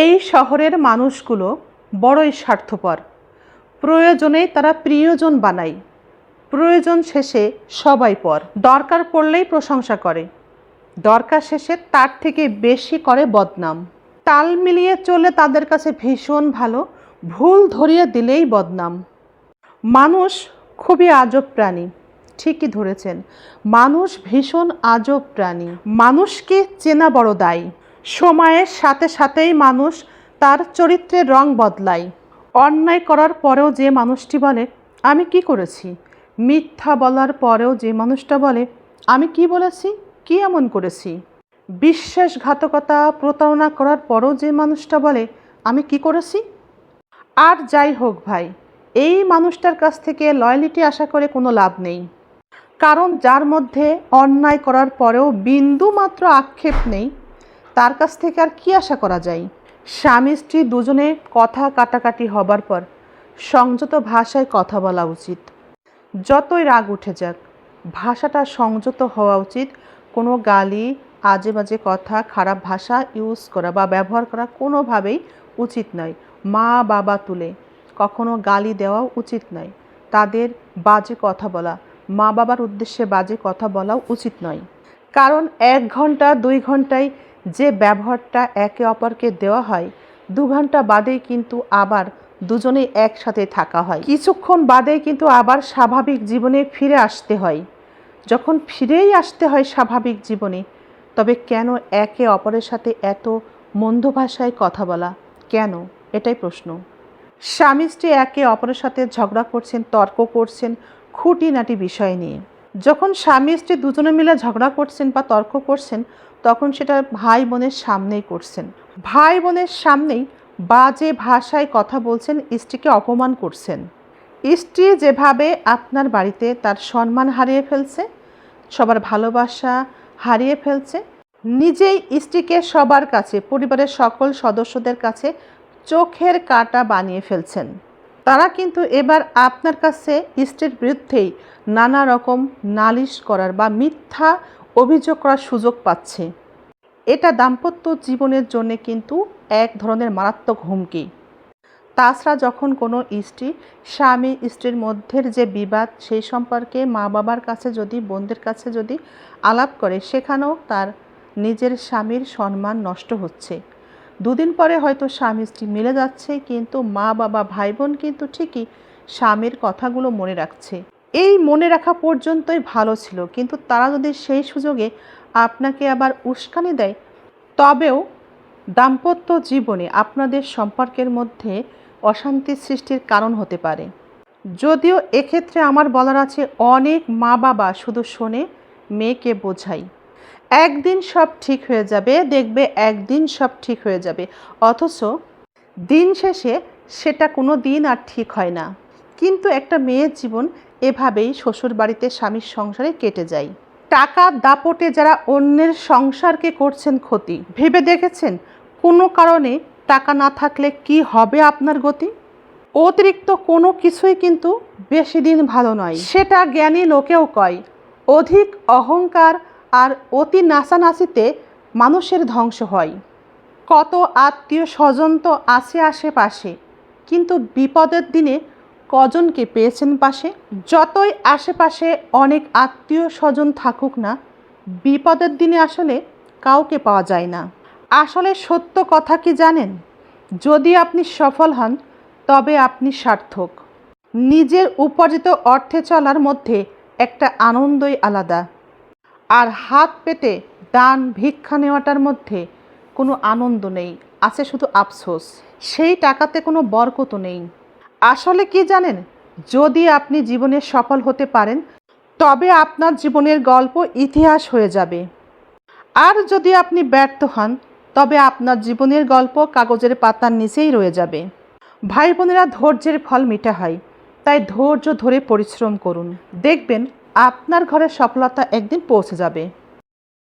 এই শহরের মানুষগুলো বড়ই স্বার্থপর। প্রয়োজনেই তারা প্রিয়জন বানায়। প্রয়োজন শেষে সবাই পর। দরকার পড়লেই প্রশংসা করে। দরকার শেষে তার থেকে বেশি করে বদনাম। তাল মিলিয়ে চলে তাদের কাছে ভীষণ ভালো, ভুল ধরিয়ে দিলেই বদনাম। মানুষ খুবই আজব প্রাণী। ঠিকই ধরেছেন। মানুষ ভীষণ আজব প্রাণী। মানুষকে চেনা বড় দায়ী। সময়ের সাথে সাথেই মানুষ তার চরিত্রের রং বদলায়। অন্যায় করার পরেও যে মানুষটি বলে, আমি কি করেছি? মিথ্যা বলার পরেও যে মানুষটা বলে, আমি কি বলেছি? কি এমন করেছি? বিশ্বাসঘাতকতা প্রতারণা করার পরেও যে মানুষটা বলে, আমি কি করেছি? আর যাই হোক ভাই, এই মানুষটার কাছ থেকে লয়ালিটি আশা করে কোনো লাভ নেই। কারণ যার মধ্যে অন্যায় করার পরেও বিন্দু মাত্র আক্ষেপ নেই তার কাছ থেকে আর কি আশা করা যায়? স্বামী, স্ত্রী দুজনে কথা কাটাকাটি হবার পর সংযত ভাষায় কথা বলা উচিত। যতই রাগ উঠে যাক, ভাষাটা সংযত হওয়া উচিত। কোনো গালি আজে বাজে কথা, খারাপ ভাষা ইউজ করা বা ব্যবহার করা কোনোভাবেই উচিত নয়। মা, বাবা তুলে কখনো গালি দেওয়া উচিত নয়। তাদের বাজে কথা বলা মা বাবার উদ্দেশ্যে বাজে কথা বলাও উচিত নয়। কারণ এক ঘণ্টা, দুই ঘন্টায় যে ব্যবহারটা একে অপরকে দেওয়া হয়, দু ঘণ্টা বাদেই কিন্তু আবার দুজনেই একসাথে থাকা হয়। কিছুক্ষণ বাদেই কিন্তু আবার স্বাভাবিক জীবনে ফিরে আসতে হয়। যখন ফিরেই আসতে হয় স্বাভাবিক জীবনে, তবে কেন একে অপরের সাথে এত মন্দ ভাষায় কথা বলা? কেন? এটাই প্রশ্ন। স্বামী স্ত্রী একে অপরের সাথে ঝগড়া করছেন, তর্ক করছেন, খুঁটিনাটি বিষয় নিয়ে। যখন স্বামী স্ত্রী দুজনে মিলে ঝগড়া করছেন বা তর্ক করছেন, তখন সেটা ভাই বোনের সামনেই করছেন। ভাই বোনের সামনেই বাজে ভাষায় কথা বলছেন, স্ত্রীকে অপমান করছেন। স্ত্রী যেভাবে আপনার বাড়িতে তার সম্মান হারিয়ে ফেলছে, সবার ভালোবাসা হারিয়ে ফেলছে, নিজেই স্ত্রীকে সবার কাছে, পরিবারের সকল সদস্যদের কাছে চোখের কাটা বানিয়ে ফেলছেন। তারা কিন্তু এবার আপনার কাছে স্ত্রীর বিরুদ্ধেই নানা রকম নালিশ করার বা মিথ্যা অভিযোগ করার সুযোগ পাচ্ছে। এটা দাম্পত্য জীবনের জন্য কিন্তু এক ধরনের মারাত্মক হুমকি। তাছাড়া যখন কোনো স্ত্রী, স্বামী স্ত্রীর মধ্যের যে বিবাদ, সেই সম্পর্কে মা বাবার কাছে যদি, বোনদের কাছে যদি আলাপ করে, সেখানেও তার নিজের স্বামীর সম্মান নষ্ট হচ্ছে। দুদিন পরে হয়তো স্বামী স্ত্রী মিলে যাচ্ছে, কিন্তু মা বাবা ভাই বোন কিন্তু ঠিকই স্বামীর কথাগুলো মনে রাখছে। এই মনে রাখা পর্যন্তই ভালো ছিল, কিন্তু তারা যদি সেই সুযোগে আপনাকে আবার উস্কানি দেয়, তবেও দাম্পত্য জীবনে আপনাদের সম্পর্কের মধ্যে অশান্তি সৃষ্টির কারণ হতে পারে। যদিও এক্ষেত্রে আমার বলার আছে, অনেক মা বাবা শুধু শোনে, মেয়েকে বোঝাই একদিন সব ঠিক হয়ে যাবে, দেখবে একদিন সব ঠিক হয়ে যাবে। অথচ দিন শেষে সেটা কোনো দিন আর ঠিক হয় না। কিন্তু একটা মেয়ের জীবন এভাবেই শ্বশুর বাড়িতে স্বামীর সংসারে কেটে যায়। টাকা দাপটে যারা অন্যের সংসারকে করছেন ক্ষতি। ভেবে দেখেছেন? কোনো কারণে টাকা না থাকলে কি হবে আপনার গতি? অতিরিক্ত কোনো কিছুই কিন্তু বেশি দিন ভালো নয়। সেটা জ্ঞানী লোকেও কয়, অধিক অহংকার আর অতি নাচানাচিতে মানুষের ধ্বংস হয়। কত আত্মীয় স্বজন তো আছে আশেপাশে, কিন্তু বিপদের দিনে কজনকে পেয়েছেন পাশে? যতই আশেপাশে অনেক আত্মীয় স্বজন থাকুক না, বিপদের দিনে আসলে কাউকে পাওয়া যায় না। আসলে সত্য কথা কি জানেন? যদি আপনি সফল হন, তবে আপনি সার্থক। নিজের উপার্জিত অর্থে চলার মধ্যে একটা আনন্দই আলাদা। আর হাত পেতে দান, ভিক্ষা নেওয়াটার মধ্যে কোনো আনন্দ নেই, আছে শুধু আফসোস। সেই টাকাতে কোনো বরকত নেই। আসলে কি জানেন? যদি আপনি জীবনে সফল হতে পারেন, তবে আপনার জীবনের গল্প ইতিহাস হয়ে যাবে। আর যদি আপনি ব্যর্থ হন, তবে আপনার জীবনের গল্প কাগজের পাতার নিচেই রয়ে যাবে। ভাই বোনেরা ধৈর্যের ফল মিঠা হয়, তাই ধৈর্য ধরে পরিশ্রম করুন। দেখবেন আপনার ঘরে সফলতা একদিন পৌঁছে যাবে।